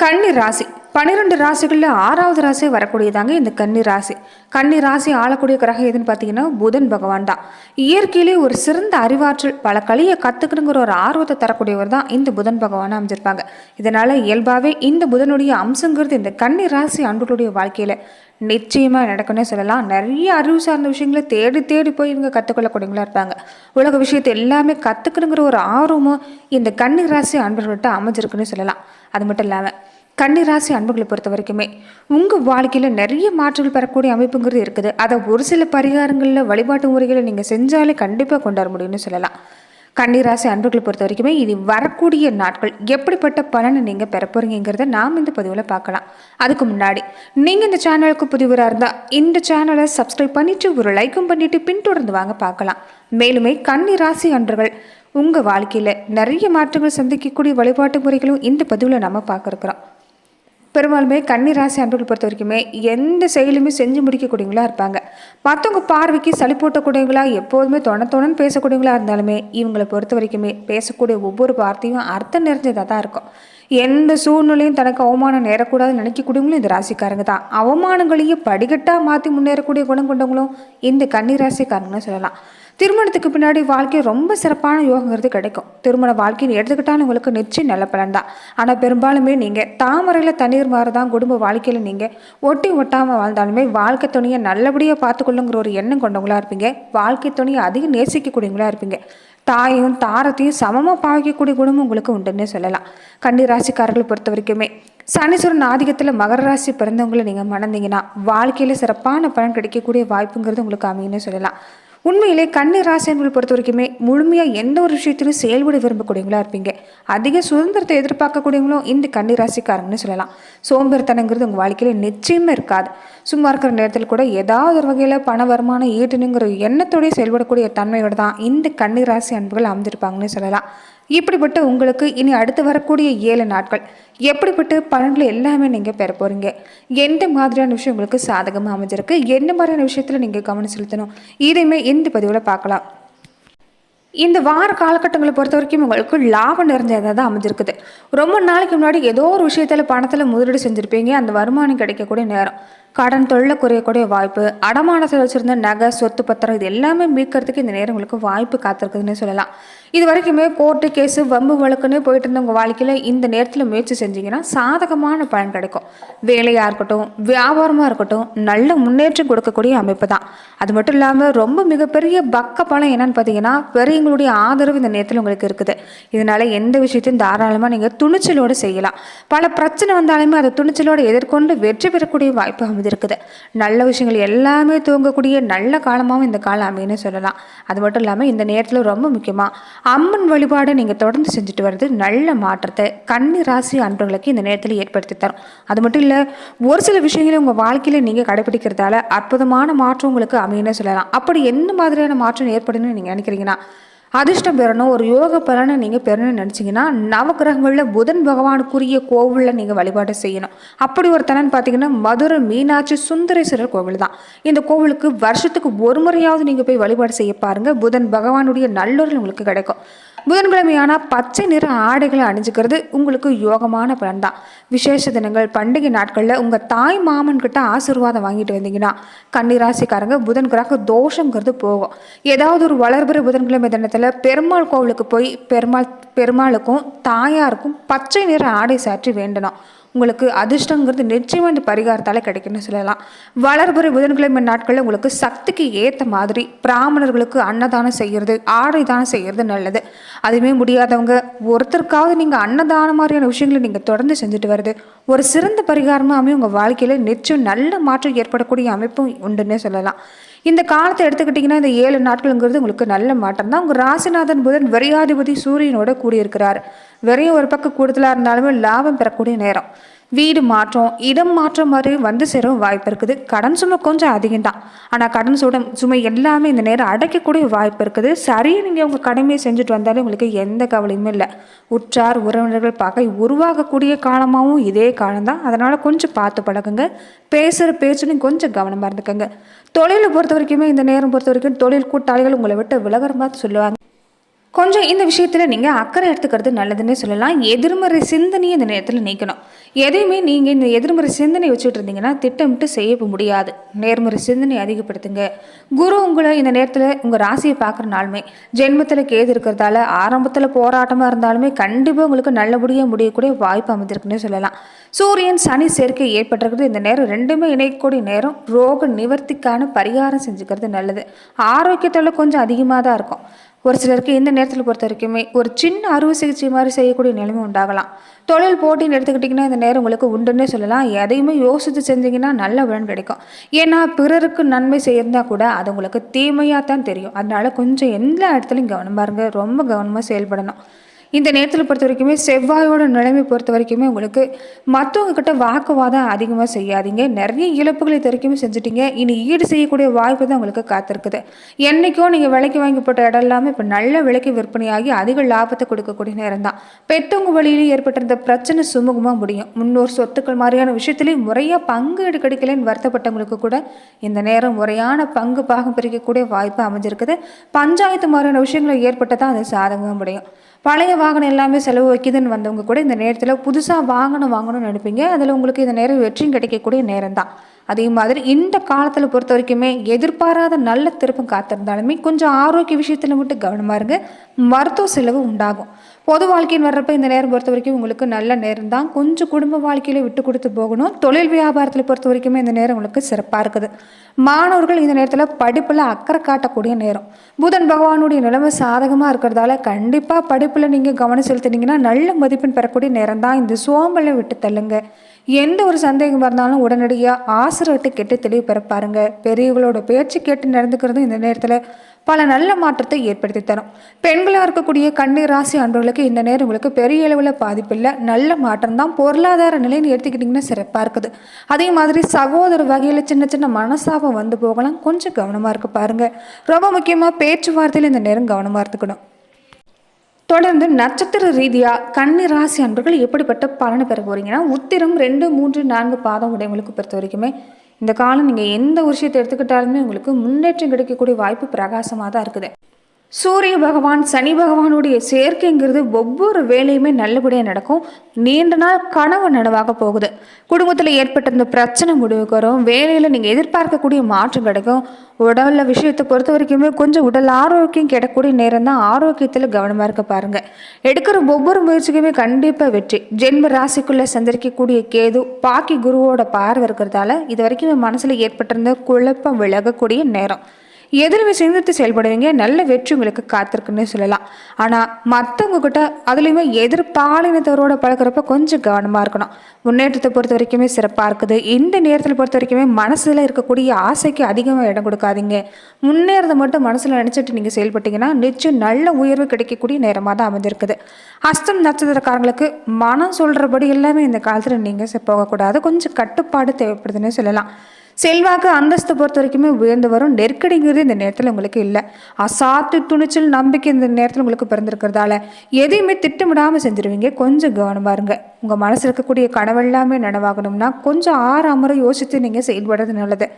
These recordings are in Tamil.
கன்னி ராசி. பன்னிரெண்டு ராசிகளில் ஆறாவது ராசி வரக்கூடியதாங்க இந்த கன்னி ராசி. கன்னி ராசி ஆளக்கூடிய கிரகம் எதுன்னு பார்த்தீங்கன்னா புதன் பகவான் தான். இயற்கையிலே ஒரு சிறந்த அறிவாற்றல் பல கலியை கற்றுக்கணுங்கிற ஒரு ஆர்வத்தை தரக்கூடியவர் தான் இந்த புதன் பகவானை அமைஞ்சிருப்பாங்க. இதனால் இயல்பாகவே இந்த புதனுடைய அம்சங்கிறது இந்த கன்னி ராசி அன்புகளுடைய வாழ்க்கையில் நிச்சயமாக நடக்கும்னே சொல்லலாம். நிறைய அறிவு சார்ந்த விஷயங்களை தேடி தேடி போய் இவங்க கற்றுக்கொள்ளக்கூடியவங்களா இருப்பாங்க. உலக விஷயத்தை எல்லாமே கற்றுக்கணுங்கிற ஒரு ஆர்வமும் இந்த கன்னி ராசி அன்பர்கள்ட்ட அமைஞ்சிருக்குன்னு சொல்லலாம். அது மட்டும் இல்லாமல் கன்னிராசி அன்புகளை பொறுத்த வரைக்குமே உங்கள் வாழ்க்கையில் நிறைய மாற்றங்கள் பெறக்கூடிய அமைப்புங்கிறது இருக்குது. அதை ஒரு சில பரிகாரங்களில் வழிபாட்டு முறைகளை நீங்கள் செஞ்சாலே கண்டிப்பாக கொண்டாட முடியும்னு சொல்லலாம். கன்னிராசி அன்புகளை பொறுத்த வரைக்குமே இது வரக்கூடிய நாட்கள் எப்படிப்பட்ட பலனை நீங்கள் பெற நாம் இந்த பதிவில் பார்க்கலாம். அதுக்கு முன்னாடி நீங்கள் இந்த சேனலுக்கு புதிவராக இருந்தால் இந்த சேனலை சப்ஸ்கிரைப் பண்ணிவிட்டு ஒரு லைக்கும் பண்ணிவிட்டு பின்தொடர்ந்து வாங்க பார்க்கலாம். மேலுமே கன்னிராசி அன்பர்கள் உங்கள் வாழ்க்கையில் நிறைய மாற்றங்கள் சந்திக்கக்கூடிய வழிபாட்டு முறைகளும் இந்த பதிவில் நம்ம பார்க்குறோம். பெரும்பாலுமே கன்னிராசி அன்புகள் பொறுத்த வரைக்குமே எந்த செயலுமே செஞ்சு முடிக்கக்கூடியவங்களா இருப்பாங்க. மற்றவங்க பார்வைக்கு சளி போட்டக்கூடியவங்களா எப்போதுமே தொண தொணன்னு பேசக்கூடியவங்களா இருந்தாலுமே இவங்களை பொறுத்த வரைக்குமே பேசக்கூடிய ஒவ்வொரு வார்த்தையும் அர்த்தம் நிறைஞ்சதாக தான் இருக்கும். எந்த சூழ்நிலையும் தனக்கு அவமானம் நேரக்கூடாதுன்னு நினைக்கக்கூடியவங்களும் இந்த ராசிக்காரங்க தான். அவமானங்களையும் படிக்கட்டாக மாற்றி முன்னேறக்கூடிய குணம் கொண்டவங்களும் இந்த கன்னிராசிக்காரங்கன்னு சொல்லலாம். திருமணத்துக்கு பின்னாடி வாழ்க்கை ரொம்ப சிறப்பான யோகங்கிறது கிடைக்கும். திருமண வாழ்க்கைன்னு எடுத்துக்கிட்டாலும் உங்களுக்கு நிச்சயம் நல்ல பலன் தான். ஆனால் பெரும்பாலுமே நீங்கள் தாமரையில் தண்ணீர் மாதிரி தான் குடும்ப வாழ்க்கையில் நீங்கள் ஒட்டி ஒட்டாமல் வாழ்ந்தாலுமே வாழ்க்கை துணியை நல்லபடியாக பார்த்துக்கொள்ளுங்கிற ஒரு எண்ணம் கொண்டவங்களா இருப்பீங்க. வாழ்க்கை துணியை அதிகம் நேசிக்கக்கூடியவங்களா இருப்பீங்க. தாயும் தாரத்தையும் சமமாக பாவிக்கக்கூடிய குணமும் உங்களுக்கு உண்டுன்னே சொல்லலாம். கன்னி ராசிக்காரர்களை பொறுத்த வரைக்குமே சனீஸ்வரன் ஆதிக்கத்தில் மகர ராசி பிறந்தவங்களை நீங்கள் மணந்தீங்கன்னா வாழ்க்கையில் சிறப்பான பலன் கிடைக்கக்கூடிய வாய்ப்புங்கிறது உங்களுக்கு அமையுன்னு சொல்லலாம். உண்மையிலே கன்னி ராசியன்கள் பொறுத்த வரைக்குமே முழுமையாக எந்த ஒரு விஷயத்திலும் செயல்பட விரும்பக்கூடியவங்களா இருப்பீங்க. அதிக சுதந்திரத்தை எதிர்பார்க்கக்கூடியவங்களும் இந்த கன்னி ராசிக்காரங்கன்னு சொல்லலாம். சோம்பேறித்தனங்கிறது உங்கள் வாழ்க்கையில் நிச்சயமே இருக்காது. சும்மா இருக்கிற நேரத்தில் கூட ஏதாவது ஒரு வகையில் பண வருமானம் ஈட்டணுங்கிற எண்ணத்தோடய செயல்படக்கூடிய தன்மையோடு தான் இந்த கன்னி ராசி அன்புகள் அமைஞ்சிருப்பாங்கன்னு சொல்லலாம். இப்படிப்பட்ட உங்களுக்கு இனி அடுத்து வரக்கூடிய ஏழு நாட்கள். எப்படிப்பட்ட பலன்கள் எல்லாமே நீங்கள் பெற போகிறீங்க எந்த மாதிரியான விஷயம் உங்களுக்கு சாதகமாக அமைஞ்சிருக்கு? என்ன மாதிரியான விஷயத்தில் நீங்கள் கவனம் செலுத்தணும்? இதையுமே இந்த பதிவில் பார்க்கலாம். இந்த வார காலகட்டங்களை பொறுத்த வரைக்கும் உங்களுக்கு லாபம் நிறைஞ்சதாக தான் அமைஞ்சிருக்குது. ரொம்ப நாளைக்கு முன்னாடி ஏதோ ஒரு விஷயத்தில் பணத்தில் முதலீடு செஞ்சுருப்பீங்க. அந்த வருமானம் கிடைக்கக்கூடிய நேரம். கடன் தொழில குறையக்கூடிய வாய்ப்பு அடமானத்தில் வச்சுருந்த நகை சொத்து பத்திரம் இது எல்லாமே மீட்கிறதுக்கு இந்த நேரம் உங்களுக்கு வாய்ப்பு காத்திருக்குதுன்னு சொல்லலாம். இது வரைக்குமே கோர்ட்டு கேஸு வம்பு வழக்குன்னு போயிட்டு இருந்தவங்க வாழ்க்கையில் இந்த நேரத்தில் முயற்சி செஞ்சீங்கன்னா சாதகமான பலன் கிடைக்கும். வேலையாக இருக்கட்டும் வியாபாரமாக இருக்கட்டும் நல்ல முன்னேற்றம் கொடுக்கக்கூடிய அமைப்பு தான். அது மட்டும் இல்லாமல் ரொம்ப மிகப்பெரிய பக்க பலம் என்னன்னு பார்த்தீங்கன்னா பெரியவங்களுடைய ஆதரவு இந்த நேரத்தில் உங்களுக்கு இருக்குது. இதனால எந்த விஷயத்தையும் தாராளமாக நீங்கள் துணிச்சலோடு செய்யலாம். பல பிரச்சனை வந்தாலுமே அதை துணிச்சலோடு எதிர்கொண்டு வெற்றி பெறக்கூடிய வாய்ப்பு அமைஞ்சிருக்குது நல்ல விஷயங்கள் எல்லாமே தூங்கக்கூடிய நல்ல காலமாகவும் இந்த காலம் அமைன்னு சொல்லலாம். அது மட்டும் இல்லாமல் இந்த நேரத்தில் ரொம்ப முக்கியமாக அம்மன் வழிபாடை நீங்கள் தொடர்ந்து செஞ்சுட்டு வர்றது நல்ல மாற்றத்தை கன்னி ராசி அன்பர்களுக்கு இந்த நேரத்தில் ஏற்படுத்தி தரும். அது மட்டும் இல்லை ஒரு சில விஷயங்களை உங்கள் வாழ்க்கையில் நீங்கள் கடைபிடிக்கிறதால அற்புதமான மாற்றம் உங்களுக்கு அமையன்னு சொல்லலாம். அப்படி என்ன மாதிரியான மாற்றம் ஏற்படுன்னு நீங்கள் நினைக்கிறீங்கன்னா அதிர்ஷ்டம் பெறணும் ஒரு யோக பலனை நீங்கள் பெறணும்னு நினச்சிங்கன்னா நவகிரகங்களில் புதன் பகவானுக்குரிய கோவிலில் நீங்கள் வழிபாடு செய்யணும். அப்படி ஒரு தலன் பார்த்தீங்கன்னா மதுரை மீனாட்சி சுந்தரேஸ்வரர் கோவில் தான். இந்த கோவிலுக்கு வருஷத்துக்கு ஒரு முறையாவது நீங்கள் போய் வழிபாடு செய்ய பாருங்கள் புதன் பகவானுடைய நல்லூரில் உங்களுக்கு கிடைக்கும். புதன்கிழமையான பச்சை நிற ஆடைகளை அணிஞ்சுக்கிறது உங்களுக்கு யோகமான பலன் தான் விசேஷ தினங்கள் பண்டிகை நாட்களில் உங்கள் தாய் மாமன் கிட்ட ஆசீர்வாதம் வாங்கிட்டு வந்தீங்கன்னா கன்னிராசிக்காரங்க புதன் கிரக தோஷங்கிறது போகும். ஏதாவது ஒரு வளர்பிற புதன்கிழமை தினத்தில் பெருமாள் கோவிலுக்கு போய் பெருமாள் பெருமாளுக்கும் தாயாருக்கும் பச்சை நிற ஆடை சாற்றி வேண்டணும். உங்களுக்கு அதிர்ஷ்டங்கிறது நிச்சயமாக இந்த பரிகாரத்தால் கிடைக்கும்னு சொல்லலாம். வளர்புரை புதன்கிழமை நாட்களில் உங்களுக்கு சக்திக்கு ஏற்ற மாதிரி பிராமணர்களுக்கு அன்னதானம் செய்கிறது ஆடை தானம் செய்கிறது நல்லது. அதுவுமே முடியாதவங்க ஒருத்தருக்காவது நீங்கள் அன்னதானம் மாதிரியான விஷயங்களை நீங்கள் தொடர்ந்து செஞ்சுட்டு வருது ஒரு சிறந்த பரிகாரமாக அமையும் உங்கள் வாழ்க்கையில் நிச்சயம் நல்ல மாற்றம் ஏற்படக்கூடிய அமைப்பும் உண்டுன்னே சொல்லலாம். இந்த காலத்தை எடுத்துக்கிட்டிங்கன்னா இந்த ஏழு நாட்கள்ங்கிறது உங்களுக்கு நல்ல மாற்றம் தான். உங்கள் ராசிநாதன் புதன் விரையாதிபதி சூரியனோட கூடியிருக்கிறார். வெறையும் ஒரு பக்கம் கூடுதலாக இருந்தாலுமே லாபம் பெறக்கூடிய நேரம். வீடு மாற்றம் இடம் மாற்றம் மாதிரி வந்து சேரும் வாய்ப்பு இருக்குது. கடன் சுமை கொஞ்சம் அதிகம் தான். ஆனால் கடன் சுடம் சுமை எல்லாமே இந்த நேரம் அடைக்கக்கூடிய வாய்ப்பு இருக்குது. சரியாக நீங்கள் உங்கள் கடமையை செஞ்சுட்டு வந்தாலும் உங்களுக்கு எந்த கவலையுமே இல்லை. உற்றார் உறவினர்கள் பகை உருவாகக்கூடிய காலமாகவும் இதே காலம்தான் அதனால் கொஞ்சம் பார்த்து பழகுங்க. பேசுகிற பேச்சுன்னு கொஞ்சம் கவனமாக இருந்துக்கோங்க. தொழிலை பொறுத்த வரைக்குமே இந்த நேரம் பொறுத்த வரைக்கும் தொழில் கூட்டாளிகள் உங்களை விட்டு விலகிற மாதிரி சொல்லுவாங்க. கொஞ்சம் இந்த விஷயத்தில் நீங்கள் அக்கறை எடுத்துக்கிறது நல்லதுன்னே சொல்லலாம். எதிர்மறை சிந்தனையை இந்த நேரத்தில் நீக்கணும். எதையுமே நீங்கள் இந்த எதிர்மறை சிந்தனை வச்சுட்டு இருந்தீங்கன்னா திட்டமிட்டு செய்ய முடியாது. நேர்மறை சிந்தனை அதிகப்படுத்துங்க. குரு உங்களை இந்த நேரத்தில் உங்கள் ராசியை பார்க்குற நாளுமே ஜென்மத்தில் கேது இருக்கிறதால ஆரம்பத்தில் போராட்டமாக இருந்தாலுமே கண்டிப்பாக உங்களுக்கு நல்லபடியாக முடியக்கூடிய வாய்ப்பு அமைந்திருக்குன்னே சொல்லலாம். சூரியன் சனி சேர்க்கை ஏற்பட்டிருக்கிறது. இந்த நேரம் ரெண்டுமே இணையக்கூடிய நேரம். ரோக நிவர்த்திக்கான பரிகாரம் செஞ்சுக்கிறது நல்லது. ஆரோக்கியத்தில் கொஞ்சம் அதிகமாக தான் இருக்கும். ஒரு சிலருக்கு இந்த நேரத்தில் பொறுத்த வரைக்குமே ஒரு சின்ன அறுவை சிகிச்சை மாதிரி செய்யக்கூடிய நிலைமை உண்டாகலாம். தொழில் போட்டின்னு எடுத்துக்கிட்டிங்கன்னா இந்த நேரம் உங்களுக்கு உண்டுன்னே சொல்லலாம். எதையுமே யோசித்து செஞ்சீங்கன்னா நல்ல பலன் கிடைக்கும். ஏன்னா பிறருக்கு நன்மை செய்யிருந்தா கூட அது உங்களுக்கு தீமையாக தான் தெரியும். அதனால கொஞ்சம் எல்லா இடத்துலையும் கவனமாக இருங்க ரொம்ப கவனமாக செயல்படணும். இந்த நேரத்தில் பொறுத்த வரைக்குமே செவ்வாயோட நிலைமை பொறுத்த வரைக்குமே உங்களுக்கு மற்றவங்க கிட்ட வாக்குவாதம் அதிகமாக செய்யாதீங்க. நிறைய இழப்புகளை இது வரைக்குமே செஞ்சுட்டீங்க. இனி ஈடு செய்யக்கூடிய வாய்ப்பு தான் உங்களுக்கு காத்திருக்குது. என்றைக்கோ நீங்கள் விலைக்கு வாங்கி போட்ட இடம் எல்லாமே இப்போ நல்ல விலைக்கு விற்பனையாகி அதிக லாபத்தை கொடுக்கக்கூடிய நேரம் தான். பெற்றவங்க வழியில் ஏற்பட்டிருந்த பிரச்சனை சுமூகமாக முடியும். முன்னோர் சொத்துக்கள் மாதிரியான விஷயத்துலேயும் முறையாக பங்கு எடுக்கடிக்கலைன்னு வருத்தப்பட்டவங்களுக்கு கூட இந்த நேரம் முறையான பங்கு பாகம் பிரிக்கக்கூடிய வாய்ப்பு அமைஞ்சிருக்குது. பஞ்சாயத்து மாதிரியான விஷயங்களை ஏற்பட்டதான் அது சாதகமாக முடியும். பழைய வாகனம் எல்லாமே செலவு வைக்குதுன்னு வந்தவங்க கூட இந்த நேரத்தில் புதுசாக வாகனம் வாங்கணும்னு நினைப்பீங்க. அதில் உங்களுக்கு இந்த நேரம் வெற்றியும் கிடைக்கக்கூடிய நேரம் தான் அதே மாதிரி இந்த காலத்தில் பொறுத்த வரைக்குமே எதிர்பாராத நல்ல திருப்பம் காத்திருந்தாலுமே கொஞ்சம் ஆரோக்கிய விஷயத்தில் மட்டும் கவனமாக இருங்க. மருத்துவ செலவு உண்டாகும். பொது வாழ்க்கைன்னு வர்றப்ப இந்த நேரம் பொறுத்த வரைக்கும் உங்களுக்கு நல்ல நேரம் தான் கொஞ்சம் குடும்ப வாழ்க்கையில விட்டு கொடுத்து போகணும். தொழில் வியாபாரத்தில் பொறுத்த வரைக்குமே இந்த நேரம் உங்களுக்கு சிறப்பாக இருக்குது. மாணவர்கள் இந்த நேரத்தில் படிப்பில் அக்கறை காட்டக்கூடிய நேரம். புதன் பகவானுடைய நிலைமை சாதகமாக இருக்கிறதால கண்டிப்பாக படிப்பில் நீங்கள் கவனம் செலுத்தினீங்கன்னா நல்ல மதிப்பெண் பெறக்கூடிய நேரம் தான் இந்த சோம்பலை விட்டு தள்ளுங்க. எந்த ஒரு சந்தேகம் இருந்தாலும் உடனடியாக ஆசிரியர்கிட்ட கேட்டு தெளிவு பெற பாருங்க. பெரியவங்களோட பேச்சு கேட்டு நடந்துக்கிறது இந்த நேரத்தில் பல நல்ல மாற்றத்தை ஏற்படுத்தி தரும். பெண்களாக இருக்கக்கூடிய கண்ணீர் ராசி அன்பர்களுக்கு இந்த நேரம் உங்களுக்கு பெரிய அளவில் பாதிப்பில்லை நல்ல மாற்றம் தான் பொருளாதார நிலைன்னு எடுத்துக்கிட்டிங்கன்னா சிறப்பாக இருக்குது. அதே மாதிரி சகோதர வகையில் சின்ன சின்ன மனசாபம் வந்து போகலாம். கொஞ்சம் கவனமாக இருக்க பாருங்கள் ரொம்ப முக்கியமாக பேச்சுவார்த்தையில் இந்த நேரம் கவனமாக இருந்துக்கணும். தொடர்ந்து நட்சத்திர ரீதியாக கன்னி ராசி அன்பர்கள் எப்படிப்பட்ட பலனை பெற போறீங்கன்னா உத்திரம் ரெண்டு மூன்று நான்கு பாதம் உடையவங்களுக்கு பொறுத்த வரைக்குமே இந்த காலம் நீங்கள் எந்த விஷயத்தை எடுத்துக்கிட்டாலுமே உங்களுக்கு முன்னேற்றம் கிடைக்கக்கூடிய வாய்ப்பு பிரகாசமாக தான் இருக்குது. சூரிய பகவான் சனி பகவானுடைய சேர்க்கைங்கிறது ஒவ்வொரு வேலையுமே நல்லபடியாக நடக்கும். நீண்ட நாள் கனவு நனவாக போகுது. குடும்பத்தில் ஏற்பட்டிருந்த பிரச்சனை முடிவுக்கு வரும் வேலையில் நீங்கள் எதிர்பார்க்கக்கூடிய மாற்றம் கிடைக்கும். உடலில் விஷயத்தை பொறுத்த வரைக்குமே கொஞ்சம் உடல் ஆரோக்கியம் கிடைக்கக்கூடிய நேரம் தான் ஆரோக்கியத்தில் கவனமாக இருக்க பாருங்கள் எடுக்கிற ஒவ்வொரு முயற்சிக்குமே கண்டிப்பாக வெற்றி. ஜென்ம ராசிக்குள்ளே சந்தரிக்கக்கூடிய கேது பாக்கி குருவோட பார்வை இருக்கிறதால இது வரைக்கும் மனசில் ஏற்பட்டிருந்த குழப்பம் விலகக்கூடிய நேரம். எதிலுமே சிந்தித்து செயல்படுவீங்க நல்ல வெற்றி உங்களுக்கு காத்திருக்குன்னு சொல்லலாம். ஆனால் மற்றவங்க கிட்ட அதுலேயுமே எதிர்பாலினத்தவரோட பழக்கிறப்ப கொஞ்சம் கவனமாக இருக்கணும். முன்னேற்றத்தை பொறுத்த வரைக்குமே சிறப்பாக இருக்குது. இந்த நேரத்தில் பொறுத்த வரைக்குமே மனசில் இருக்கக்கூடிய ஆசைக்கு அதிகமாக இடம் கொடுக்காதீங்க. முன்னேறதை மட்டும் மனசில் நினச்சிட்டு நீங்கள் செயல்பட்டீங்கன்னா நிச்சயம் நல்ல உயர்வு கிடைக்கக்கூடிய நேரமாக தான் அமைஞ்சிருக்குது. அஸ்தம் நட்சத்திரக்காரங்களுக்கு மனம் சொல்கிறபடி எல்லாமே இந்த காலத்தில் நீங்கள் போகக்கூடாது. கொஞ்சம் கட்டுப்பாடு தேவைப்படுதுன்னு சொல்லலாம். செல்வாக்கு அந்தஸ்து பொறுத்த வரைக்குமே உயர்ந்து வரும். நெருக்கடிங்கிறது இந்த நேரத்தில் உங்களுக்கு இல்லை. அசாத்து துணிச்சல் நம்பிக்கை இந்த நேரத்தில் உங்களுக்கு பிறந்திருக்கிறதால எதையுமே திட்டமிடாமல் செஞ்சிருவீங்க. கொஞ்சம் கவனமாக இருங்க. உங்கள் மனசில் இருக்கக்கூடிய கனவெல்லாமே நனவாகணும்னா கொஞ்சம் ஆறு அமர யோசித்து நீங்கள் செயல்படுறது நல்லது.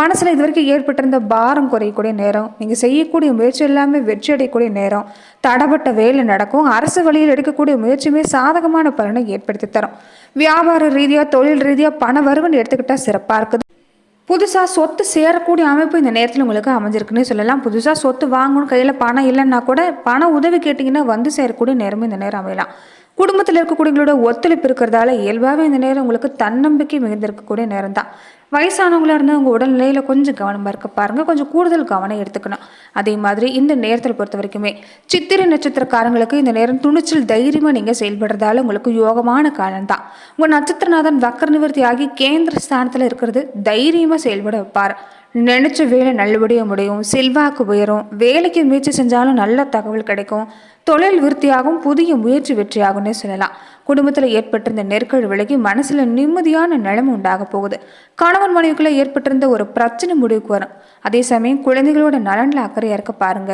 மனசில் இது வரைக்கும் ஏற்பட்டிருந்த பாரம் குறையக்கூடிய நேரம் நீங்கள் செய்யக்கூடிய முயற்சி எல்லாமே வெற்றி அடையக்கூடிய நேரம் தடப்பட்ட வேலை நடக்கும். அரசு வழியில் எடுக்கக்கூடிய முயற்சியுமே சாதகமான பலனை ஏற்படுத்தி தரும். வியாபார ரீதியாக தொழில் ரீதியாக பண வருவன் எடுத்துக்கிட்டால் சிறப்பாக இருக்குது. புதுசாக சொத்து சேரக்கூடிய அமைப்பு இந்த நேரத்தில் உங்களுக்கு அமைஞ்சிருக்குன்னு சொல்லலாம். புதுசாக சொத்து வாங்கணும் கையில் பணம் இல்லைன்னா கூட பண உதவி கேட்டிங்கன்னா வந்து சேரக்கூடிய நேரமும் இந்த நேரம் அமையலாம். குடும்பத்தில் இருக்கக்கூடியவங்களோட ஒத்துழைப்பு இருக்கிறதால இயல்பாகவே இந்த நேரம் உங்களுக்கு தன்னம்பிக்கை மிகுந்திருக்கக்கூடிய நேரம் தான் வயசானவங்களாக இருந்தால் உங்கள் உடல்நிலையில் கொஞ்சம் கவனமாக இருக்க பாருங்கள் கொஞ்சம் கூடுதல் கவனம் எடுத்துக்கணும். அதே மாதிரி இந்த நேரத்தில் பொறுத்த வரைக்குமே சித்திரை நட்சத்திரக்காரங்களுக்கு இந்த நேரம் துணிச்சல் தைரியமாக நீங்கள் செயல்படுறதால உங்களுக்கு யோகமான காலம் தான் உங்கள் நட்சத்திரநாதன் வக்கர நிவர்த்தி ஆகி கேந்திர ஸ்தானத்தில் இருக்கிறது தைரியமாக செயல்பட வைப்பார். நினச்ச வேலை நல்லபடியாக முடியும் செல்வாக்கு உயரும். வேலைக்கு முயற்சி செஞ்சாலும் நல்ல தகவல் கிடைக்கும். தொழில் விருத்தியாகும் புதிய முயற்சி வெற்றியாகும்னே சொல்லலாம். குடும்பத்தில் ஏற்பட்டிருந்த நெருக்கடி விலகி மனசில் நிம்மதியான நிலைமை உண்டாக போகுது. கணவன் மனைவிக்குள்ளே ஏற்பட்டிருந்த ஒரு பிரச்சனை முடிவுக்கு வரும். அதே சமயம் குழந்தைகளோட நலனில் அக்கறையாக இருக்க பாருங்க.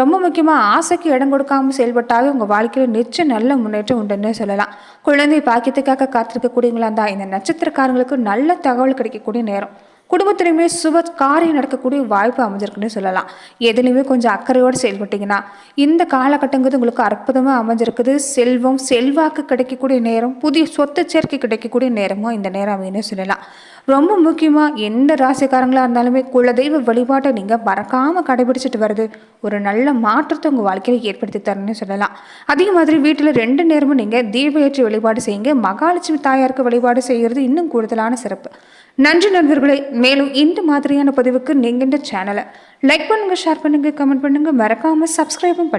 ரொம்ப முக்கியமாக ஆசைக்கு இடம் கொடுக்காமல் செயல்பட்டாவே உங்கள் வாழ்க்கையில் நிச்சயம் நல்ல முன்னேற்றம் உண்டுன்னு சொல்லலாம். குழந்தை பாக்கியத்துக்காக காத்திருக்கக்கூடியவங்களா இருந்தால் இந்த நட்சத்திரக்காரங்களுக்கு நல்ல தகவல் கிடைக்கக்கூடிய நேரம். குடும்பத்திலையுமே சுப காரியம் நடக்கக்கூடிய வாய்ப்பு அமைஞ்சிருக்குன்னு சொல்லலாம். எதுலையுமே கொஞ்சம் அக்கறையோடு செயல்பட்டீங்கன்னா இந்த காலகட்டங்கிறது உங்களுக்கு அற்புதமாக அமைஞ்சிருக்குது. செல்வம் செல்வாக்கு கிடைக்கக்கூடிய நேரம் புதிய சொத்து சேர்க்கை கிடைக்கக்கூடிய நேரமும் இந்த நேரம் அப்படின்னு சொல்லலாம். ரொம்ப முக்கியமாக எந்த ராசிக்காரங்களாக இருந்தாலுமே குலதெய்வ வழிபாட்டை நீங்கள் மறக்காமல் கடைபிடிச்சிட்டு வருது ஒரு நல்ல மாற்றத்தை உங்கள் வாழ்க்கையில் ஏற்படுத்தி தரணும்னு சொல்லலாம். அதே மாதிரி வீட்டில் ரெண்டு நேரமும் நீங்கள் தீபயற்றி வழிபாடு செய்யுங்க. மகாலட்சுமி தாயாருக்கு வழிபாடு செய்கிறது இன்னும் கூடுதலான சிறப்பு. நன்றி நண்பர்களே மேலும் இந்த மாதிரியான பதிவுக்கு நீங்கள் இந்த சேனலை லைக் பண்ணுங்கள் ஷேர் பண்ணுங்கள் கமெண்ட் பண்ணுங்கள் மறக்காமல் சப்ஸ்கிரைபும் பண்ணுங்கள்